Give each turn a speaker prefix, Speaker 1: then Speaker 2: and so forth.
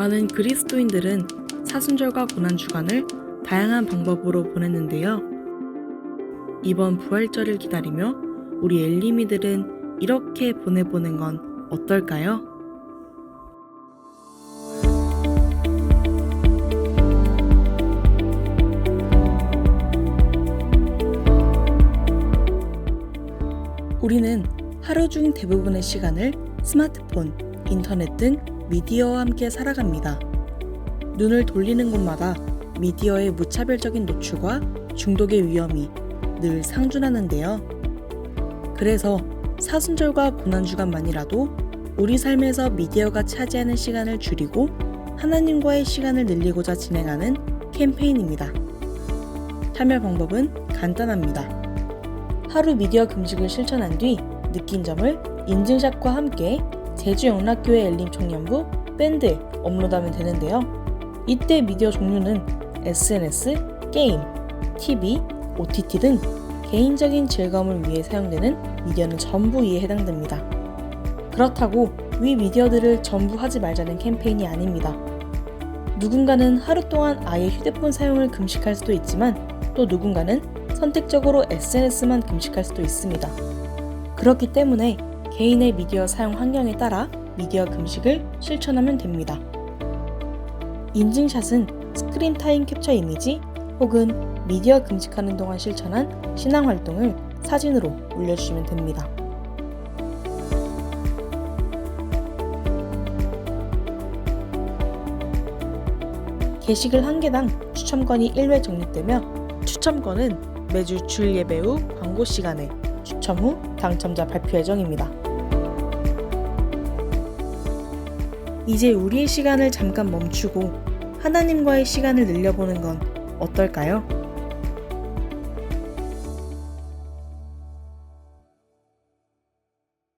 Speaker 1: 많은 그리스도인들은 사순절과 고난주간을 다양한 방법으로 보냈는데요. 이번 부활절을 기다리며 우리 엘리미들은 이렇게 보내보는 건 어떨까요? 우리는 하루 중 대부분의 시간을 스마트폰, 인터넷 등 미디어와 함께 살아갑니다. 눈을 돌리는 곳마다 미디어의 무차별적인 노출과 중독의 위험이 늘 상존하는데요. 그래서 사순절과 고난주간만이라도 우리 삶에서 미디어가 차지하는 시간을 줄이고 하나님과의 시간을 늘리고자 진행하는 캠페인입니다. 참여 방법은 간단합니다. 하루 미디어 금식을 실천한 뒤 느낀 점을 인증샷과 함께 제주 영락교회 엘림 청년부 밴드에 업로드하면 되는데요. 이때 미디어 종류는 SNS, 게임, TV, OTT 등 개인적인 즐거움을 위해 사용되는 미디어는 전부 이에 해당됩니다. 그렇다고 위 미디어들을 전부 하지 말자는 캠페인이 아닙니다. 누군가는 하루 동안 아예 휴대폰 사용을 금식할 수도 있지만 또 누군가는 선택적으로 SNS만 금식할 수도 있습니다. 그렇기 때문에 개인의 미디어 사용 환경에 따라 미디어 금식을 실천하면 됩니다. 인증샷은 스크린 타임 캡처 이미지 혹은 미디어 금식하는 동안 실천한 신앙 활동을 사진으로 올려주시면 됩니다. 게시글 한 개당 추첨권이 1회 적립되며 추첨권은 매주 주일 예배 후 광고 시간에 추첨 후 당첨자 발표 예정입니다. 이제 우리의 시간을 잠깐 멈추고 하나님과의 시간을 늘려보는 건 어떨까요?